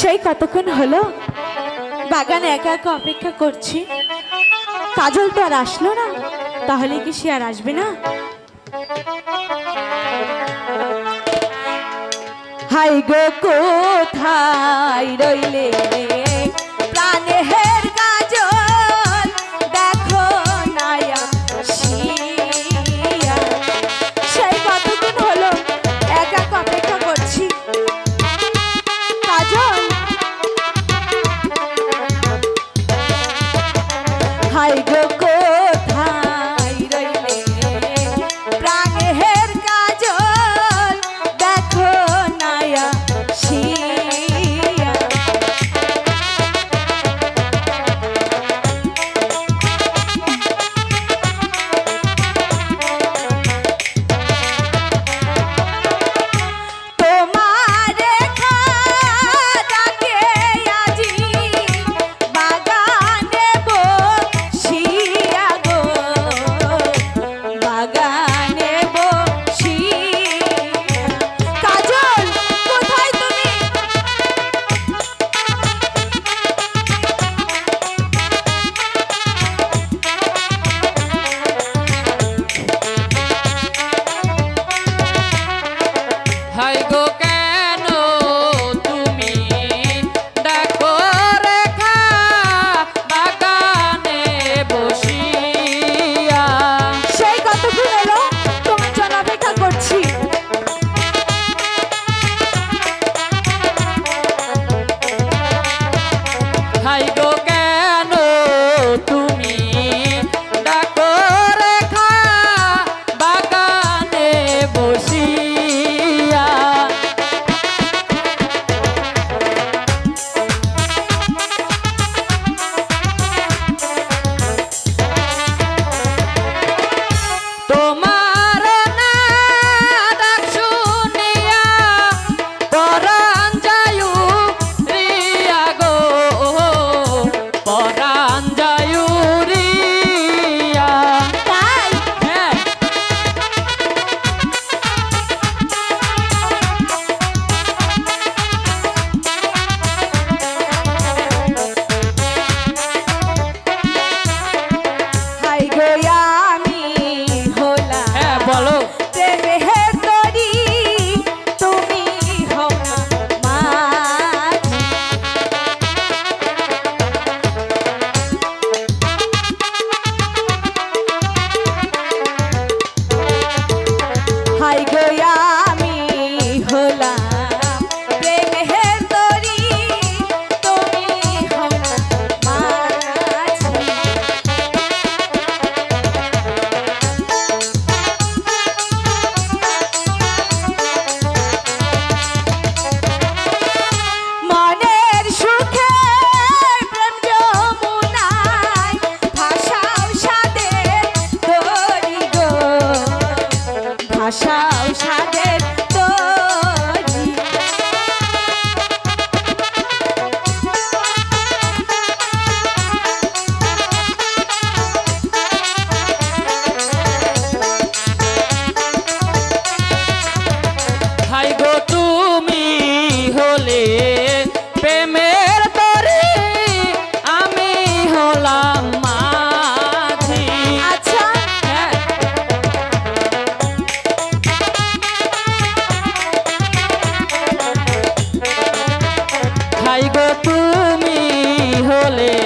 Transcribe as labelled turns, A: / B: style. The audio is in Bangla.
A: সেই কতক্ষণ হলো? বাগানে একা একা অপেক্ষা করছি। কাজল তো আর আসলো না, তাহলে কি সে আর আসবে না? হাই গো, কোথায় রইলে রে? চলে